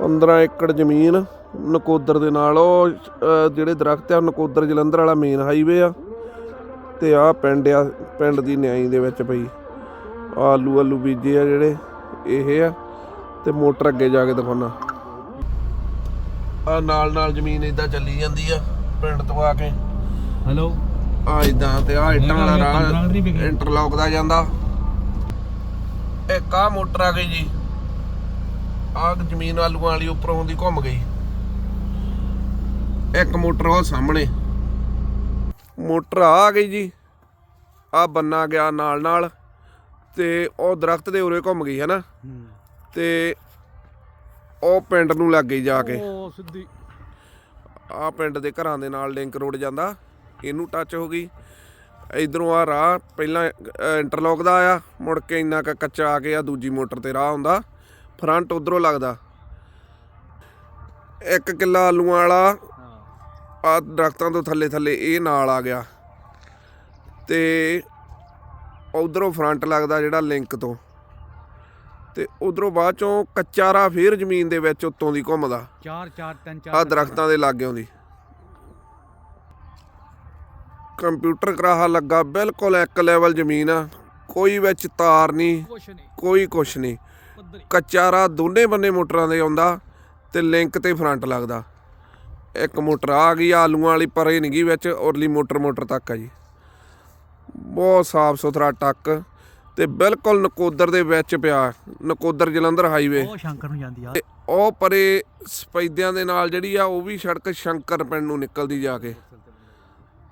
15 ਏਕੜ ਜ਼ਮੀਨ ਨਕੋਦਰ ਦੇ ਨਾਲ ਉਹ ਜਿਹੜੇ ਦਰਖਤ ਆ ਨਕੋਦਰ ਜਲੰਧਰ ਵਾਲਾ ਮੇਨ ਹਾਈਵੇ ਆ। ਤੇ ਆ ਪਿੰਡ ਆ ਪਿੰਡ ਦੀ ਨਿਆਈ ਦੇ ਵਿੱਚ ਪਈ। ਆਲੂ ਆਲੂ ਬੀਜੇ ਆ ਜਿਹੜੇ ਇਹ ਆ ਤੇ ਮੋਟਰ ਅੱਗੇ ਜਾ ਕੇ ਦਿਖਾਉਣਾ। ਆ ਨਾਲ ਨਾਲ ਜ਼ਮੀਨ ਇਦਾਂ ਚੱਲੀ ਜਾਂਦੀ ਆ ਪਿੰਡ ਤੋਂ ਆ ਕੇ। ਹੈਲੋ? ਆ ਇਦਾਂ ਤੇ ਆ ਇੱਟਾਂ ਵਾਲਾ ਰਾਹ। ਇੰਟਰਲੌਕ ਦਾ ਜਾਂਦਾ। ਇੱਕ ਆ ਮੋਟਰ ਆ ਗਈ ਜੀ। ਆ ਜ਼ਮੀਨ ਆਲੂਆਂ ਵਾਲੀ ਉੱਪਰੋਂ ਦੀ ਘੁੰਮ ਗਈ। ਇੱਕ ਮੋਟਰ ਉਹ ਸਾਹਮਣੇ। ਮੋਟਰ ਆ ਗਈ ਜੀ। ਆ ਬੰਨਾ ਗਿਆ ਨਾਲ ਨਾਲ ਤੇ ਉਹ ਦਰਖਤ ਦੇ ਉਰੇ ਘੁੰਮ ਗਈ ਹੈ। ਨਾ ਤੇ ਉਹ ਪਿੰਡ ਨੂੰ ਲੱਗ ਗਈ ਜਾ ਕੇ। ਉਹ ਸਿੱਧੀ। ਆ ਪਿੰਡ ਦੇ ਘਰਾਂ ਦੇ ਨਾਲ ਲਿੰਕ ਰੋਡ ਜਾਂਦਾ। ਇਹਨੂੰ ਟੱਚ ਹੋ ਗਈ। ਇਧਰੋਂ ਆ ਰਾਹ ਪਹਿਲਾਂ ਇੰਟਰਲੌਕ ਦਾ ਆ ਮੁੜ ਕੇ ਇੰਨਾ ਕੁ ਕੱਚਾ ਆ ਕੇ ਆ ਦੂਜੀ ਮੋਟਰ ਤੇ ਰਾਹ ਹੁੰਦਾ ਫਰੰਟ ਉਧਰੋਂ ਲੱਗਦਾ। ਇੱਕ ਕਿੱਲਾ ਆਲੂਆਂ ਵਾਲਾ ਆ ਦਰਖਤਾਂ ਤੋਂ ਥੱਲੇ ਥੱਲੇ ਇਹ ਨਾਲ ਆ ਗਿਆ। ਤੇ ਉਧਰੋਂ ਫਰੰਟ ਲੱਗਦਾ ਜਿਹੜਾ ਲਿੰਕ ਤੋਂ। ਤੇ ਉਧਰੋਂ ਬਾਅਦ ਚੋਂ ਕੱਚਾ ਰਾਹ ਫੇਰ ਜ਼ਮੀਨ ਦੇ ਵਿੱਚ ਉੱਤੋਂ ਦੀ ਘੁੰਮਦਾ। ਚਾਰ ਚਾਰ ਤਿੰਨ ਆ ਚਾਰ ਦਰਖਤਾਂ ਦੇ ਲਾਗੇ ਆਉਂਦੀ। ਕੰਪਿਊਟਰ ਕਰਾਹਾ ਲੱਗਾ ਬਿਲਕੁਲ ਇੱਕ ਲੈਵਲ ਜ਼ਮੀਨ ਆ। ਕੋਈ ਵਿੱਚ ਤਾਰ ਨਹੀਂ। ਕੋਈ ਕੁਛ ਨਹੀਂ। ਕੱਚਾ ਰਾਹ ਦੋਨੇ ਬੰਨੇ ਮੋਟਰਾਂ ਦੇ ਆਉਂਦਾ ਤੇ ਲਿੰਕ ਤੇ ਫਰੰਟ ਲੱਗਦਾ। ਇੱਕ ਮੋਟਰ ਆ ਗਈ ਆਲੂਆਂ ਵਾਲੀ ਪਰੇ ਨਹੀਂ ਗਈ ਵਿੱਚ ਔਰਲੀ ਮੋਟਰ ਮੋਟਰ ਤੱਕ ਆ ਜੀ। ਬਹੁਤ ਸਾਫ਼ ਸੁਥਰਾ ਟੱਕ ਤੇ ਬਿਲਕੁਲ ਨਕੋਦਰ ਦੇ ਵਿੱਚ ਪਿਆ ਨਕੋਦਰ ਜਲੰਧਰ ਹਾਈਵੇ। ਉਹ ਸ਼ੰਕਰ ਨੂੰ ਜਾਂਦੀ ਆ। ਤੇ ਉਹ ਪਰੇ ਸਪੈਦਿਆਂ ਦੇ ਨਾਲ ਜਿਹੜੀ ਆ ਉਹ ਵੀ ਸੜਕ ਸ਼ੰਕਰ ਪਿੰਡ ਨੂੰ ਨਿਕਲਦੀ ਜਾ ਕੇ।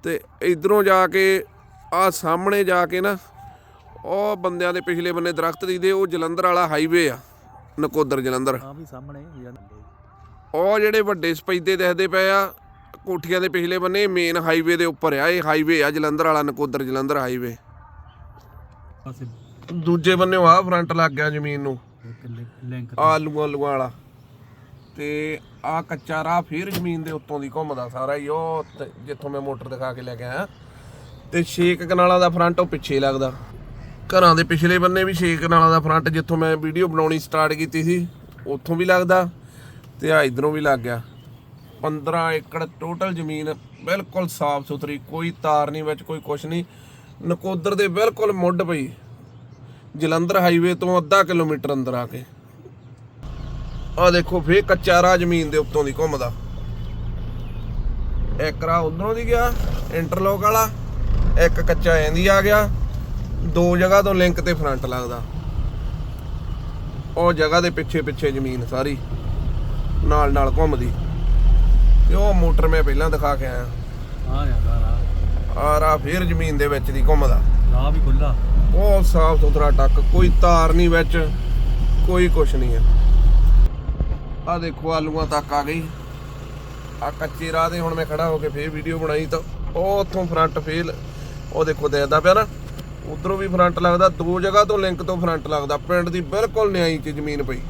ਤੇ ਇਧਰੋਂ ਜਾ ਕੇ ਆ ਸਾਹਮਣੇ ਜਾ ਕੇ ਨਾ ਉਹ ਬੰਦਿਆਂ ਦੇ ਪਿਛਲੇ ਬੰਨੇ ਦਰਖਤ ਦੀਦੇ ਉਹ ਜਲੰਧਰ ਵਾਲਾ ਹਾਈਵੇ ਆ ਨਕੋਦਰ ਜਲੰਧਰ। ਆ ਵੀ ਸਾਹਮਣੇ ਉਹ ਜਿਹੜੇ ਵੱਡੇ ਸਪੈਦੇ ਦਿਖਦੇ ਪਏ ਆ ਕੋਠੀਆਂ ਦੇ ਪਿਛਲੇ ਬੰਨੇ ਮੇਨ ਹਾਈਵੇ ਦੇ ਉੱਪਰ ਆ ਇਹ ਹਾਈਵੇ ਆ ਜਲੰਧਰ ਵਾਲਾ ਨਕੋਦਰ ਜਲੰਧਰ ਹਾਈਵੇ ਦੂਜੇ ਬੰਨੇ ਆ ਫਰੰਟ ਲੱਗ ਗਿਆ ਜ਼ਮੀਨ ਨੂੰ। ਆਲੂਆਂ ਆਲੂਆਂ ਵਾਲਾ। ਤੇ ਆ ਕੱਚਾ ਰਾਹ ਫੇਰ ਜ਼ਮੀਨ ਦੇ ਉੱਤੋਂ ਦੀ ਘੁੰਮਦਾ ਸਾਰਾ ਹੀ ਉਹ ਜਿੱਥੋਂ ਮੈਂ ਮੋਟਰ ਦਿਖਾ ਕੇ ਲੈ ਕੇ ਆਇਆ। ਤੇ ਛੇਕ ਕਨਾਲਾਂ ਦਾ ਫਰੰਟ ਉਹ ਪਿੱਛੇ ਲੱਗਦਾ। ਘਰਾਂ ਦੇ ਪਿਛਲੇ ਬੰਨੇ ਵੀ ਛੇਕ ਕਨਾਲਾਂ ਦਾ ਫਰੰਟ ਜਿੱਥੋਂ ਮੈਂ ਵੀਡੀਓ ਬਣਾਉਣੀ ਸਟਾਰਟ ਕੀਤੀ ਸੀ, ਉੱਥੋਂ ਵੀ ਲੱਗਦਾ ਤੇ ਆ ਇਧਰੋਂ ਵੀ ਲੱਗ ਗਿਆ। 15 ਏਕੜ ਟੋਟਲ ਜ਼ਮੀਨ ਬਿਲਕੁਲ ਸਾਫ਼ ਸੁਥਰੀ, ਕੋਈ ਤਾਰ ਨਹੀਂ ਵਿੱਚ, ਕੋਈ ਕੁਛ ਨਹੀਂ। ਨਕੋਦਰ ਦੇ ਬਿਲਕੁਲ ਮੁੱਢ ਪਈ, ਜਲੰਧਰ ਹਾਈਵੇ ਤੋਂ ਅੱਧਾ ਕਿਲੋਮੀਟਰ ਅੰਦਰ ਆ ਕੇ। ਆ ਦੇਖੋ, ਫੇਰ ਕੱਚਾ ਰਾਹ ਜ਼ਮੀਨ ਦੇ ਉੱਤੋਂ ਦੀ ਘੁੰਮਦਾ। ਇੱਕ ਰਾਹ ਉਧਰੋਂ ਦੀ ਗਿਆ ਇੰਟਰਲੋਕ ਵਾਲਾ, ਇੱਕ ਕੱਚਾ ਐਂਦੀ ਆ ਗਿਆ। ਦੋ ਜਗ੍ਹਾ ਤੋਂ ਲਿੰਕ ਤੇ ਫਰੰਟ ਲੱਗਦਾ। ਉਹ ਜਗ੍ਹਾ ਦੇ ਪਿੱਛੇ ਪਿੱਛੇ ਜ਼ਮੀਨ ਸਾਰੀ। ਨਾਲ ਨਾਲ ਘੁੰਮਦੀ। ਤੇ ਉਹ ਮੋਟਰ ਮੈਂ ਪਹਿਲਾਂ ਦਿਖਾ ਕੇ ਆਇਆ। ਆ ਜਾਂਦਾ ਰਾ ਆ ਰਾਹ ਫੇਰ ਜ਼ਮੀਨ ਦੇ ਵਿੱਚ ਦੀ ਘੁੰਮਦਾ। ਰਾ ਵੀ ਖੁੱਲਾ ਬਹੁਤ ਸਾਫ਼ ਸੁਥਰਾ ਟੱਕ ਕੋਈ ਤਾਰ ਨਹੀਂ ਵਿੱਚ ਕੋਈ ਕੁਛ ਨਹੀਂ ਹੈ। ਆ ਦੇਖੋ ਆਲੂਆਂ ਤੱਕ ਆ ਗਈ। ਆ ਕੱਚੇ ਰਾਹ ਤੇ ਹੁਣ ਮੈਂ ਖੜਾ ਹੋ ਕੇ ਫੇਰ ਵੀਡੀਓ ਬਣਾਈ ਤਾਂ ਉਹ ਉੱਥੋਂ ਫਰੰਟ ਫੇਲ ਉਹ ਦੇਖੋ ਦੇਖਦਾ ਪਿਆ ਨਾ। ਉਧਰੋਂ ਵੀ ਫਰੰਟ ਲੱਗਦਾ, ਦੋ ਜਗ੍ਹਾ ਤੋਂ ਲਿੰਕ ਤੋਂ ਫਰੰਟ ਲੱਗਦਾ। ਪਿੰਡ ਦੀ ਬਿਲਕੁਲ ਨਿਆਈ 'ਚ ਜ਼ਮੀਨ ਪਈ।